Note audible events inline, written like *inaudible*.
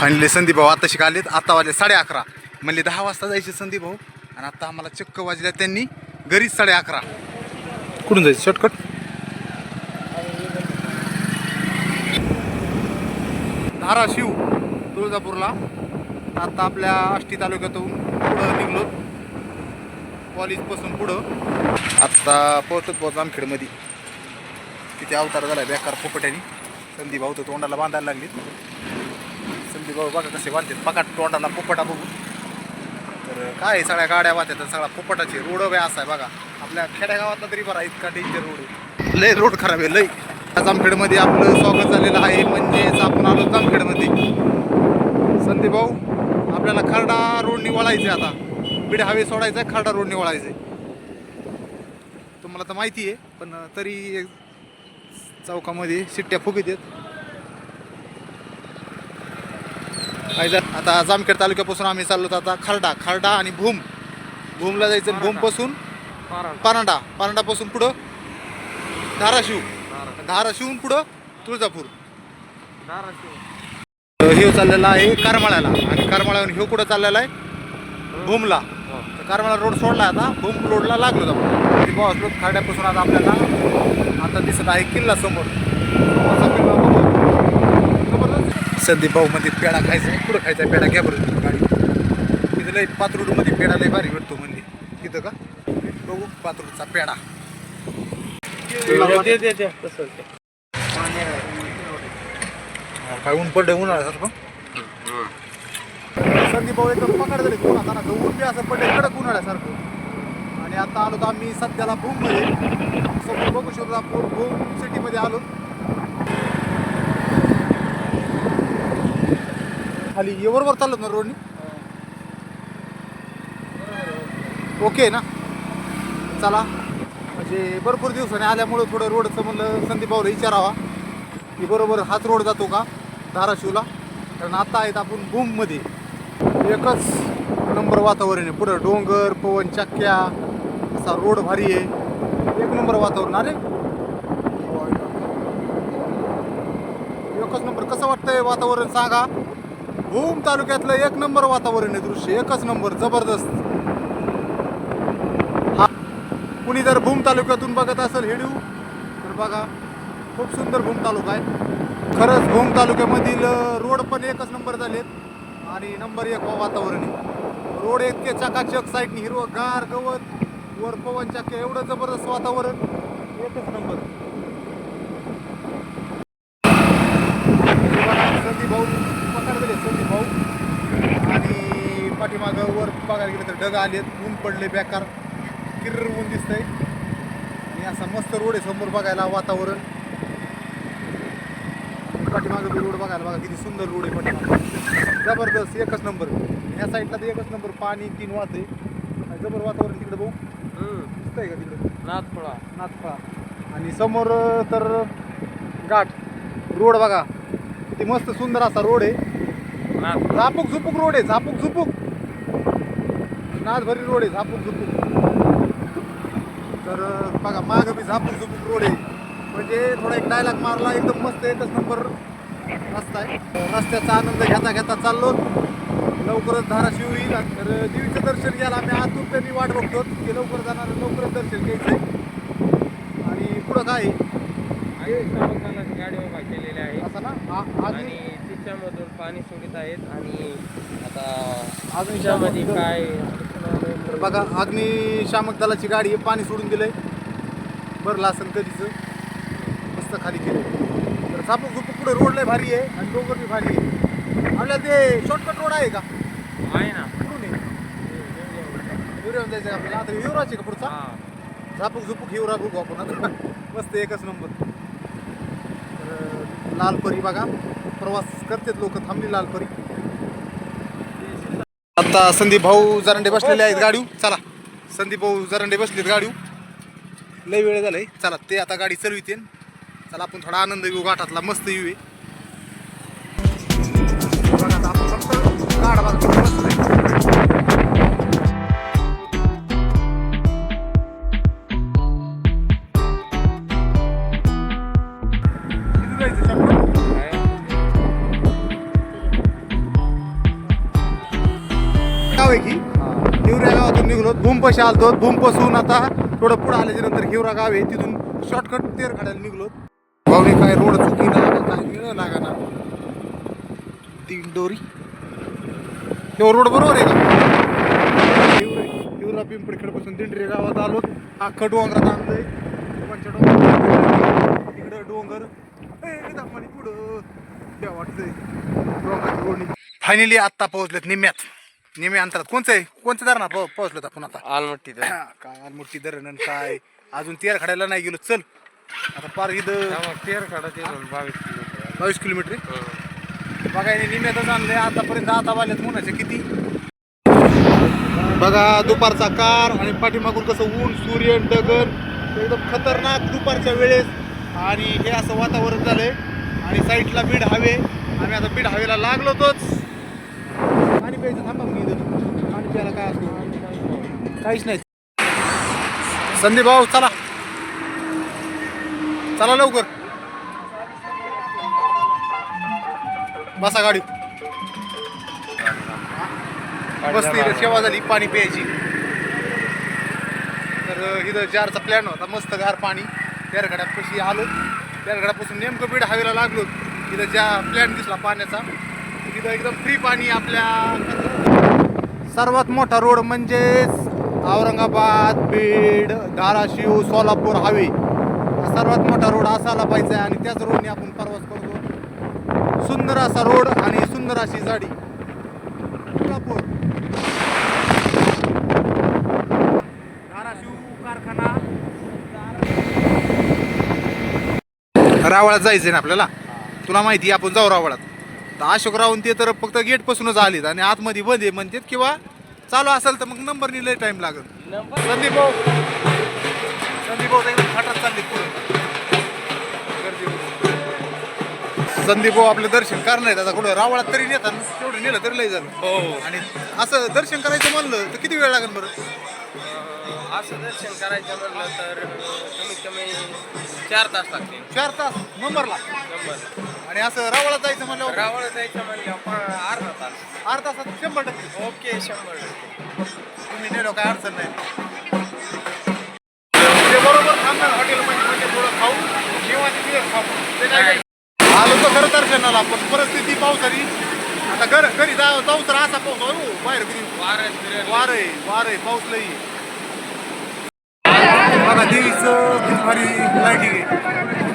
Finally Sandeep भाऊ आता शिकालेत आता वाजले साडे अकरा. म्हणले दहा वाजता जायचे संदीप भाऊ. आणि आता आम्हाला चक्क वाजल्या त्यांनी घरीच साडे अकरा. कुठून जायचं? शॉर्टकट धाराशिव तुळजापूरला. आता आपल्या आष्टी तालुक्यातून पुढं निघलो. कॉलेजपासून पुढं. आत्ता पोहोचत पोहोच जामखेडमध्ये. तिथे अवतार झाला बेकार पोपट्याने. संदीप भाऊ तर तोंडाला बांधायला लागली बघ बघा कसे बांधतात बघा तोंडाला पोपटा बघू. तर काय सगळ्या गाड्या वाहतात सगळा पोपटाचे रोड बी असा आहे बघा. आपल्या खेड्यागावातला तरी बरा इतका डेंजर रोड आहे. लय रोड खराब आहे लय. जामखेडमध्ये आपलं स्वागत झालेलं आहे. म्हणजेच आपण आलो जामखेडमध्ये. संदीप भाऊ आपल्याला खरडा रोड वळायचं आहे आता. बिड हवे सोडायचं आहे खरडा रोड वळायचं आहे तुम्हाला तर माहिती आहे पण तरी चौकामध्ये शिट्ट्या फुगीत आहेत काय जर आता जामखेड तालुक्यापासून आम्ही चाललो आता खरडा खरडा आणि भूम. भूमला जायचं भूमपासून परांडा परांडापासून पुढं धाराशिव. धाराशिवून पुढं तुळजापूर. ह्यो चाललेला आहे करमाळ्याला. आणि करमाळ्याहून ह्यो कुठं चाललेला आहे? भूमला. तर करमाळा रोड सोडला आता. भूम रोडला लागलो आपण बसलो खरड्यापासून आता आपल्याला आता दिसत आहे किल्ला समोर समोरचा किल्ला बघू. जबरदस्त. संदीप भाऊ मध्ये पेढा खायचा कुठं खायचा पेढा घ्या बरं गाडी तिथं लय पात्रोडमध्ये पेढा लय भारी भेटतो म्हणली. तिथं का? बघू पात्रोडचा पेढा. काय ऊन पडलं उन्हाळ्यासारखं संदीप भाऊ एकदम पकड झाली. उन्हात ना ऊन बी असं पडलं कडक उन्हाळ्यासारखं आणि आता आलो तर आम्ही सध्याला भूममध्ये समोर बघू शकतो आपण भूम सिटीमध्ये आलो. खाली. ये बरोबर चालत ना रोडनी? ओके ना? चला. म्हणजे भरपूर दिवसाने आल्यामुळं थोडं रोडचं म्हणलं संदीप भाऊला विचारावा. की बरोबर हाच रोड जातो का धाराशिवला? कारण आता आहेत आपण भूममध्ये एकच नंबर वातावरण आहे. पुढं डोंगर पवन चक्क्या असा रोड भारी आहे. एक नंबर वातावरण. अरे! एकच नंबर. कसं वाटतंय वातावरण सांगा? भूम तालुक्यातलं एक नंबर वातावरण आहे दृश्य एकच नंबर जबरदस्त. हा कुणी जर भूम तालुक्यातून बघत असेल हेडू तर बघा खूप सुंदर भूम तालुका आहे. खरंच भूम तालुक्यामधील रोड पण एकच नंबर झालेत आणि नंबर एक वातावरण आहे रोड इतके चकाचक साईडनी हिरवं गार गवत वर पवन चक्के एवढं जबरदस्त वातावरण एकच नंबर संदीप भाऊ पकडले संदीप भाऊ आणि पाठीमागं वर बघायला गेलं तर ढग आलेत ऊन पडले बेकार किर्र ऊन दिसतंय. आणि असा मस्त रोड आहे समोर बघायला वातावरण. पाठीमागं बी रोड बघायला बघा किती सुंदर रोड आहे पाठीमागं. जबरदस्त एकच नंबर. या साईडला तर एकच नंबर पाणी तीन वाहत आहे. आणि जबर वातावरण तिकडे भाऊ दिसतंय का तिकडे? नाथपुळा नाथपा आणि समोर तर घाट. रोड बघा. किती मस्त सुंदर असा रोड आहे. झापूक झुपूक रोड आहे झापूक झुपूक नाथभरी रोड आहे झापूक झुपूक तर बघा मागं बी झापूक झुपूक रोड आहे. म्हणजे थोडा एक डायलॉग मारला एकदम मस्त एकच नंबर रस्ता आहे. रस्त्याचा आनंद घेता घेता चाललो. लवकरच धाराशिव येईल. तर देवीचं दर्शन घ्यायला आम्ही आतून त्यांनी वाट बघतो की लवकर जाणार लवकरच दर्शन घ्यायचं आहे आणि पुढं काय गाडी उभा केलेली आहे. असं ना? आणि तिच्यामधून पाणी सोडित आहेत. आणि आता दल- काय तर बघा अग्निशामक दलाची गाडी आहे पाणी सोडून दिलंय. भरलं असेल कधीच. मस्त खाली केलं तर झापूक झुपूक पुढे रोड लय भारी आहे आणि डोंगर बी भारी आहे. आपल्याला ते शॉर्टकट रोड आहे का? आहे ना. कुठून आहे? हिवऱ्याहून जायचं आपल्याला. आता हिवराचे का पुढचा? हा. झापूक झुपूक हिवरा बघू आपण मस्त एकच नंबर तर लालपरी बघा. प्रवास करतात लोक थांबली लालपरी. आता संदीप भाऊ जरंडे बसलेले आहेत गाडी चला. संदीप भाऊ जरंडे बसलेत गाडी लय वेळ झालाय. चला ते आता गाडी चालविते चला आपण थोडा आनंद घेऊ घाटातला मस्त येऊ गाव आहे की? हिवऱ्या गावातून निघलो भूमपशी आलतो भूमपासून आता थोडं पुढं आल्याच्यानंतर हिवरा गाव आहे तिथून शॉर्टकट तेर काढायला निघलो. भाऊने काय रोड चुकी ना काय वेळ लागा ना तीन डोरी. हे रोड बरोबर आहे का? हिवरा पिंपरीखेडपासून दिंडरे गावात आलो. अख्खं डोंगरात आणलंय. कोणच्या तिकडं डोंगर. पुढं. द्या वाटतंय? डोंगराची फायनली आत्ता पोहोचलेत निम्यात निम्या अंतरात. कोणचं आहे? कोणत्या धरणात पो पोहोचलेत आपण आता. आलमट्टी *coughs* काय मूर्ती धरण आणि काय? अजून तेर खडायला नाही गेलो. चल. आता पार इथं तेर काढा ते बावीस किलोमीटर. बावीस किलोमीटर आहे. बघा याने निम्यातच आणले आतापर्यंत आता वाल्यात मुनाचे किती? बघा दुपारचा कार आणि पाठीमागून कसं ऊन सूर्य डगन एकदम खतरनाक दुपारच्या वेळेस. आणि हे असं वातावरण झालंय. आणि साईडला बीड हवे. आम्ही आता बीड हवेला लागलो तोच पाणी प्यायचं थांबा मग इथं. पाणी प्यायला काय असतो? काहीच नाही. संदीप भाऊ चला. चला लवकर. बसा गाडी बसती इथं सेवा झाली पाणी प्यायची. तर इथं जारचा प्लॅन होता मस्त गार पाणी. तेरगड्यापाशी आलो. तेरगड्यापासून नेमकं बीड हवेला लागलो. इथं ज्या प्लॅन दिसला पाण्याचा तिथं एकदम फ्री पाणी आपल्या सर्वात मोठा रोड म्हणजेच औरंगाबाद बीड धाराशिव सोलापूर हवे. सर्वात मोठा रोड असायला पाहिजे आणि त्याच रोडने आपण प्रवास करतो. सुंदर असा रोड आणि सुंदर अशी गाडी सोलापूर. धाराशिव कारखाना. रावळात जायचंय ना आपल्याला? तुला माहिती आहे आपण जाऊ रावळात. तर अशोक राहून ते तर फक्त गेट पासूनच आलेत आणि आतमध्ये बंद आहे म्हणतात किंवा चालू असेल तर मग नंबर लय टाइम लागेल. संदीप भाऊ. संदीप भाऊ एकदम फाटात चालले. संदीप भाऊ आपलं दर्शन करणार आता कुठं रावळात तरी नेतात तेवढं नेलं तरी लय झालं. हो. आणि असं दर्शन करायचं म्हणलं तर किती वेळ लागेल बरं? असं दर्शन करायचं म्हणलं तर कमीत कमी चार तास लागतील. चार तास. नंबरला. नंबर. आणि असं रावळात जायचं म्हणल्यावर रावळ जायचं म्हणलं पण अर्धा तास. अर्धा तासात शंभर टक्के. ओके शंभर टक्के. तुम्ही नेलो काय अडचण नाही. ते बरोबर थांबणार हॉटेलमध्ये म्हणजे थोडं खाऊ जेवायचं तिथं खाऊ. ते काय आलो तर खरं दर्शनाला पण परिस्थिती पावसाची. आता घर घरी जा जाऊ तर असा पाऊस हो बाहेर घरी वारं. वार आहे वार आहे पाऊस लई बघा देवीचं किती भारी लाईटिंग आहे.